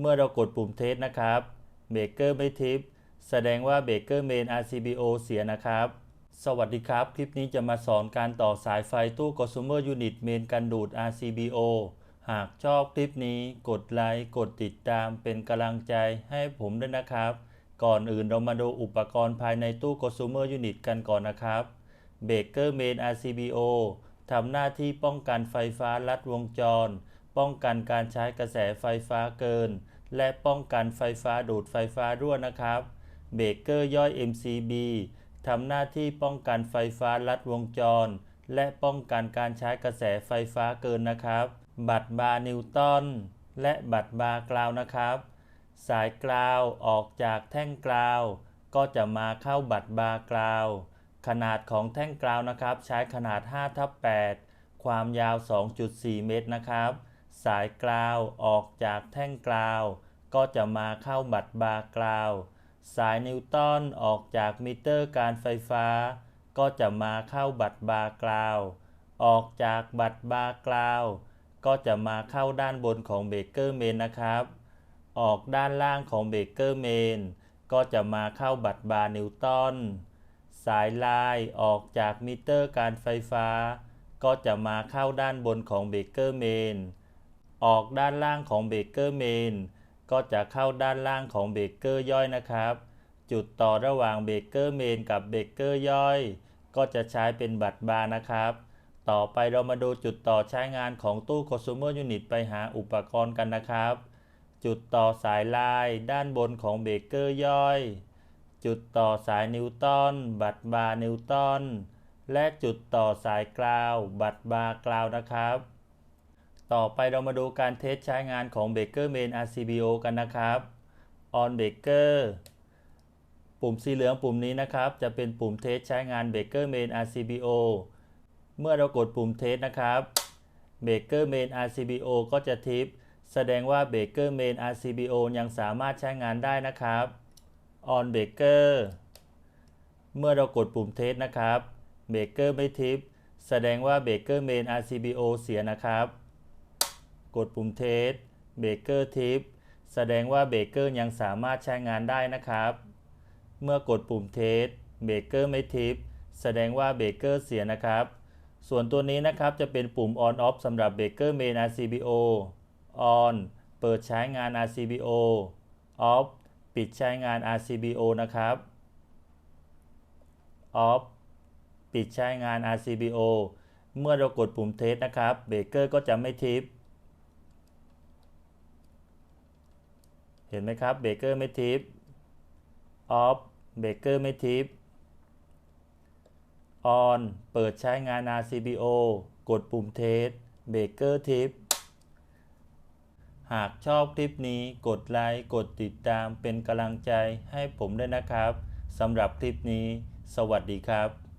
เมื่อเรากดปุ่มเทสนะครับเบรกเกอร์ไม่ทิปแสดงว่าเบรกเกอร์เมน RCBO เสียนะครับ สวัสดีครับ คลิปนี้จะมาสอนการต่อสายไฟตู้ Consumer Unit เมนกันดูด RCBO หากชอบคลิปนี้กดไลค์กดติดตามเป็นกำลังใจให้ผมด้วยนะครับ ก่อนอื่นเรามาดูอุปกรณ์ภายในตู้ Consumer Unit กันก่อนนะครับเบรกเกอร์เมน RCBO ทำหน้าที่ป้องกันไฟฟ้าลัดวงจร ป้องกันการใช้กระแสไฟฟ้าเกิน และป้องกันไฟฟ้าดูดไฟฟ้ารั่วนะครับเบรกเกอร์ย่อย MCB ทำหน้าที่ป้องกันไฟฟ้าลัดวงจร และป้องกันการใช้กระแสไฟฟ้าเกินนะครับ บัตรบาร์นิวตันและบัตรบาร์กราวนะครับ สายกราวออกจากแท่งกราว ก็จะมาเข้าบัตรบาร์กราว ขนาดของแท่งกราวนะครับ ใช้ขนาด5ทับ8ความยาว 2.4 เมตรนะครับ สายกราวออกจากแท่งกราว ก็จะมาเข้าบัตรบาร์กราว สายนิวตันออกจากมิเตอร์การไฟฟ้า ก็จะมาเข้าบัตรบาร์กราว ออกจากบัตรบาร์กราว ก็จะมาเข้าด้านบนของเบเกอร์เมนนะครับ ออกด้านล่างของเบเกอร์เมนก็จะมาเข้าบัตรบาร์นิวตันสายลายออกจากมิเตอร์การไฟฟ้า ก็จะมาเข้าด้านบนของเบเกอร์เมน ออกด้านล่างของเบเกอร์เมนก็จะเข้าด้านล่างของเบเกอร์ย่อยนะครับ จุดต่อระหว่างเบเกอร์เมนกับเบเกอร์ย่อย ก็จะใช้เป็นบัตรบาร์นะครับ ต่อไปเรามาดูจุดต่อใช้งานของตู้ Consumer Unit ไปหาอุปกรณ์กันนะครับ จุดต่อสายลายด้านบนของเบเกอร์ย่อย จุดต่อสายนิวตันบัตรบาร์นิวตันและจุดต่อสายกราว บัตรบาร์กราวนะครับ ต่อไปเรามาดูการเทสใช้งานของเบรกเกอร์เมน RCBO กันนะครับ on Baker ปุ่มสีเหลืองปุ่มนี้นะครับ จะเป็นปุ่มเทสใช้งานเบรกเกอร์เมน RCBO เมื่อเรากดปุ่มเทสนะครับเบรกเกอร์เมน RCBO ก็จะทิป แสดงว่าเบรกเกอร์เมน RCBO ยังสามารถใช้งานได้นะครับ on Baker เมื่อเรากดปุ่มเทสนะครับเบรกเกอร์ไม่ทิป แสดงว่าเบรกเกอร์เมน RCBO เสียนะครับ กดปุ่มเทสเบเกอร์ทิปแสดงว่าเบเกอร์ยังสามารถใช้งานได้นะครับ เมื่อกดปุ่มเทสเบเกอร์ไม่ทิปแสดงว่าเบเกอร์เสียนะครับ ส่วนตัวนี้นะครับจะเป็นปุ่ม on off สำหรับเบเกอร์เมน RCBO on เปิดใช้งาน RCBO off ปิดใช้งาน RCBO นะครับ off ปิดใช้งาน RCBO เมื่อเรากดปุ่มเทสนะครับเบเกอร์ก็จะไม่ทิป เห็นไหมครับเบเกอร์ไม่ทิป off เบเกอร์ไม่ทิป on เปิดใช้งาน RCBO กดปุ่มเทสเบเกอร์ทิปหากชอบคลิปนี้กดไลค์กดติดตามเป็นกำลังใจให้ผมด้วยนะครับสำหรับคลิปนี้ สวัสดีครับ